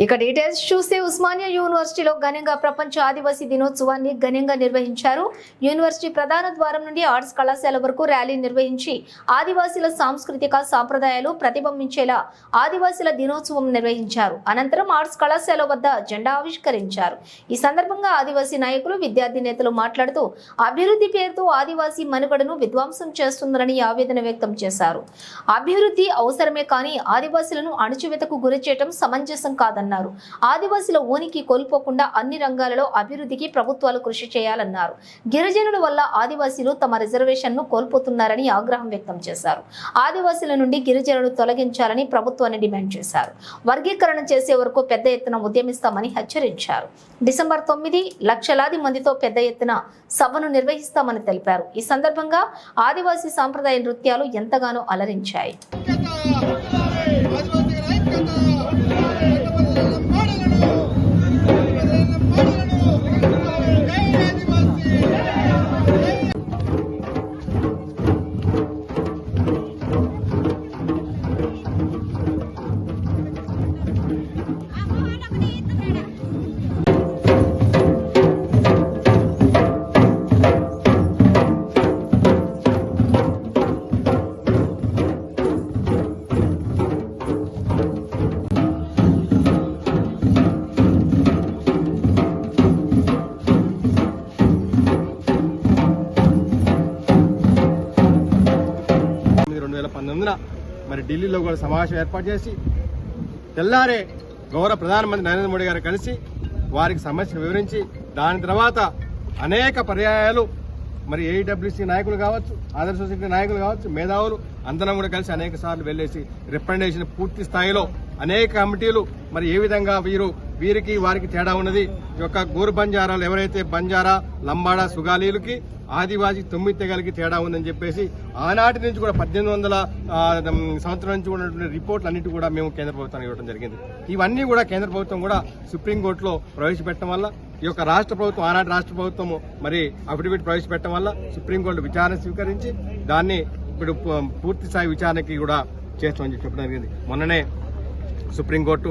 ఇక డీటెయిల్స్ చూస్తే ఉస్మానియా యూనివర్సిటీలో ఘనంగా ప్రపంచ ఆదివాసీ దినోత్సవాన్ని ఘనంగా నిర్వహించారు. యూనివర్సిటీ ప్రధాన ద్వారం నుండి ఆర్ట్స్ కళాశాల వరకు ర్యాలీ నిర్వహించి ఆదివాసీల సాంస్కృతిక సాంప్రదాయాలు ప్రతిబింబించేలా ఆదివాసీల దినోత్సవం నిర్వహించారు. అనంతరం ఆర్ట్స్ కళాశాల వద్ద జెండా ఆవిష్కరించారు. ఈ సందర్భంగా ఆదివాసీ నాయకులు విద్యార్థి నేతలు మాట్లాడుతూ అభివృద్ధి పేరుతో ఆదివాసీ మనుగడను విధ్వంసం చేస్తుందని ఆవేదన వ్యక్తం చేశారు. అభివృద్ధి అవసరమే కానీ ఆదివాసీలను అణచివేతకు గురి చేయటం సమంజసం కాదన్నారు ఆదివాసుల ఉనికి కోల్పోకుండా అన్ని రంగాలలో అభివృద్ధికి ప్రభుత్వాలు కృషి చేయాలన్నారు. గిరిజనుల వల్ల ఆదివాసీలు తమ రిజర్వేషన్ను కోల్పోతున్నారని ఆగ్రహం వ్యక్తం చేశారు. ఆదివాసీల నుండి గిరిజనులు తొలగించాలని ప్రభుత్వాన్ని డిమాండ్ చేశారు. వర్గీకరణ చేసే వరకు పెద్ద ఎత్తున ఉద్యమిస్తామని హెచ్చరించారు. డిసెంబర్ తొమ్మిది లక్షలాది మందితో పెద్ద ఎత్తున సభను నిర్వహిస్తామని తెలిపారు. ఈ సందర్భంగా ఆదివాసీ సాంప్రదాయ నృత్యాలు ఎంతగానో అలరించాయి. మరి ఢిల్లీలో కూడా సమావేశం ఏర్పాటు చేసి తెల్లారే గౌరవ ప్రధానమంత్రి నరేంద్ర మోడీ గారు కలిసి వారికి సమస్యను వివరించి దాని తర్వాత అనేక పర్యాయాలు మరి ఏఈడబ్ల్యూసీ నాయకులు కావచ్చు ఆదర్శ సొసైటీ నాయకులు కావచ్చు మేధావులు అందరం కూడా కలిసి అనేక సార్లు వెళ్ళేసి రిప్రజెంటేషన్ పూర్తి స్థాయిలో అనేక కమిటీలు మరి ఏ విధంగా వీరు వీరికి వారికి తేడా ఉన్నది. ఈ యొక్క గోరు బంజారాలు ఎవరైతే బంజారా లంబాడా సుగాలీలకి ఆదివాసి తొమ్మిది తెగలకి తేడా ఉందని చెప్పేసి ఆనాటి నుంచి కూడా పద్దెనిమిది వందల సంవత్సరం నుంచి ఉన్నటువంటి రిపోర్ట్లు అన్నిటి కూడా మేము కేంద్ర ప్రభుత్వానికి ఇవ్వడం జరిగింది. ఇవన్నీ కూడా కేంద్ర ప్రభుత్వం కూడా సుప్రీంకోర్టులో ప్రవేశపెట్టడం వల్ల ఈ యొక్క రాష్ట్ర ప్రభుత్వం ఆనాటి రాష్ట్ర ప్రభుత్వం మరి అఫిడవిట్ ప్రవేశపెట్టడం వల్ల సుప్రీంకోర్టు విచారణ స్వీకరించి దాన్ని ఇప్పుడు పూ- పూర్తి స్థాయి విచారణకి కూడా చేస్తామని చెప్పి చెప్పడం జరిగింది. మొన్ననే సుప్రీంకోర్టు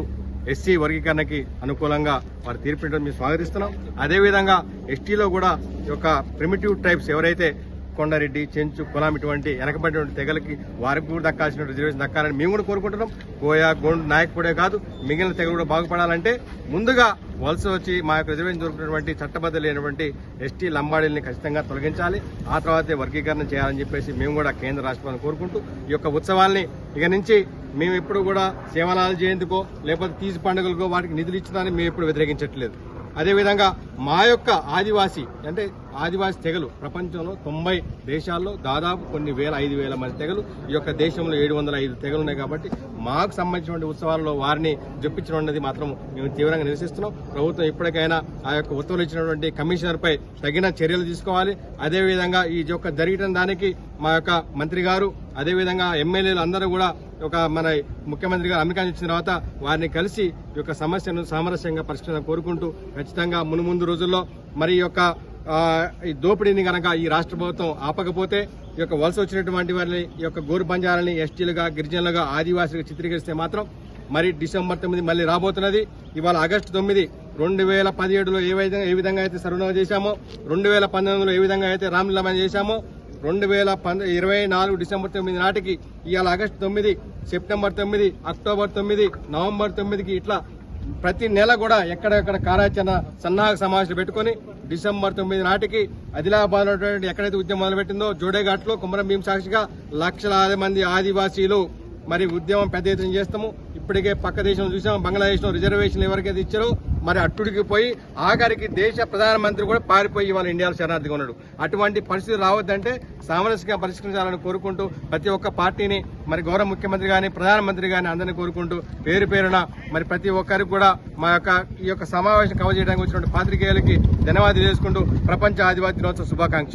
ఎస్సీ వర్గీకరణకి అనుకూలంగా వారి తీర్పు మేము స్వాగతిస్తున్నాం. అదేవిధంగా ఎస్టీలో కూడా యొక్క ప్రిమిటివ్ ట్రైబ్స్ ఎవరైతే కొండారెడ్డి చెంచు కులాం ఇటువంటి వెనకబడినటువంటి తెగలకి వారికి కూడా దక్కాల్సిన రిజర్వేషన్ దక్కాలని మేము కూడా కోరుకుంటున్నాం. గోయా గోండ్ నాయక్ కూడా కాదు మిగిలిన తెగలు కూడా బాగుపడాలంటే ముందుగా వలస వచ్చి మా యొక్క రిజర్వేషన్ దొరికినటువంటి చట్టబద్ధ లేనటువంటి ఎస్టీ లంబాడీలని ఖచ్చితంగా తొలగించాలి. ఆ తర్వాతే వర్గీకరణ చేయాలని చెప్పేసి మేము కూడా కేంద్ర రాష్ట్రాలను కోరుకుంటూ ఈ యొక్క ఉత్సవాల్ని ఇక నుంచి మేము ఎప్పుడు కూడా సేవలాలు జయంతికో లేకపోతే తీసి పండుగలకో వాటికి నిధులు ఇచ్చడానికి మేము ఎప్పుడు వ్యతిరేకించట్లేదు. అదేవిధంగా మా యొక్క ఆదివాసీ అంటే ఆదివాసీ తెగలు ప్రపంచంలో తొంభై దేశాల్లో దాదాపు కొన్ని వేల ఐదు వేల మంది తెగలు ఈ యొక్క దేశంలో ఏడు వందల ఐదు తెగలు ఉన్నాయి కాబట్టి మాకు సంబంధించినటువంటి ఉత్సవాల్లో వారిని జొప్పించడం అన్నది మాత్రం మేము తీవ్రంగా నిరసిస్తున్నాం. ప్రభుత్వం ఇప్పటికైనా ఆ యొక్క ఉత్తర్వులు ఇచ్చినటువంటి కమిషనర్పై తగిన చర్యలు తీసుకోవాలి. అదేవిధంగా ఈ యొక్క జరిగిన దానికి మా యొక్క మంత్రి గారు అదేవిధంగా ఎమ్మెల్యేలు అందరూ కూడా ఒక మన ముఖ్యమంత్రి గారు అమెరికా ఇచ్చిన తర్వాత వారిని కలిసి ఈ యొక్క సమస్యను సామరస్యంగా పరిష్కరించాలని కోరుకుంటూ ఖచ్చితంగా మునుముందు రోజుల్లో మరి యొక్క ఈ దోపిడీని కనుక ఈ రాష్ట్ర ప్రభుత్వం ఆపకపోతే ఈ యొక్క వలస వచ్చినటువంటి వారిని ఈ యొక్క గోరు బంజారాలని ఎస్టీలుగా గిరిజనులుగా ఆదివాసులుగా చిత్రీకరిస్తే మాత్రం మరి డిసెంబర్ తొమ్మిది మళ్ళీ రాబోతున్నది. ఇవాళ ఆగస్టు తొమ్మిది రెండు వేల పదిహేడులో ఏ విధంగా ఏ విధంగా అయితే సర్వనామా చేశామో రెండు వేల పంతొమ్మిదిలో ఏ విధంగా అయితే రామలీలమని చేశామో రెండు వేల పంద ఇరవై నాలుగు డిసెంబర్ తొమ్మిది నాటికి ఇవాళ ఆగస్టు తొమ్మిది సెప్టెంబర్ తొమ్మిది అక్టోబర్ తొమ్మిది నవంబర్ తొమ్మిదికి ఇట్లా ప్రతి నెల కూడా ఎక్కడెక్కడ కార్యాచరణ సన్నాహక సమావేశాలు పెట్టుకొని డిసెంబర్ తొమ్మిది నాటికి ఆదిలాబాద్ ఉన్నటువంటి ఎక్కడైతే ఉద్యమం మొదలుపెట్టిందో జోడేఘాట్లో కుమరం భీం సాక్షిగా లక్షలాది మంది ఆదివాసీలు మరి ఉద్యమం పెద్ద ఎత్తున చేస్తాము. ఇప్పటికే పక్క దేశం చూసాం బంగ్లాదేశ్లో రిజర్వేషన్ రిజర్వేషన్లు ఎవరికైతే ఇచ్చారో మరి అట్టుడికి పోయి ఆఖరికి దేశ ప్రధానమంత్రి కూడా పారిపోయి ఇవాళ ఇండియాలో శరణార్థిగా ఉన్నాడు. అటువంటి పరిస్థితి రావద్దంటే సామరస్యంగా పరిష్కరించాలని కోరుకుంటూ ప్రతి ఒక్క పార్టీని మరి గౌరవ ముఖ్యమంత్రి కానీ ప్రధానమంత్రి కానీ అందరినీ కోరుకుంటూ పేరు పేరున మరి ప్రతి ఒక్కరికి కూడా మా యొక్క ఈ యొక్క సమావేశం కవర్ చేయడానికి వచ్చినటువంటి పాత్రికేయులకి ధన్యవాదాలు చేసుకుంటూ ప్రపంచ ఆదివాసీ దినోత్సవ శుభాకాంక్షలు.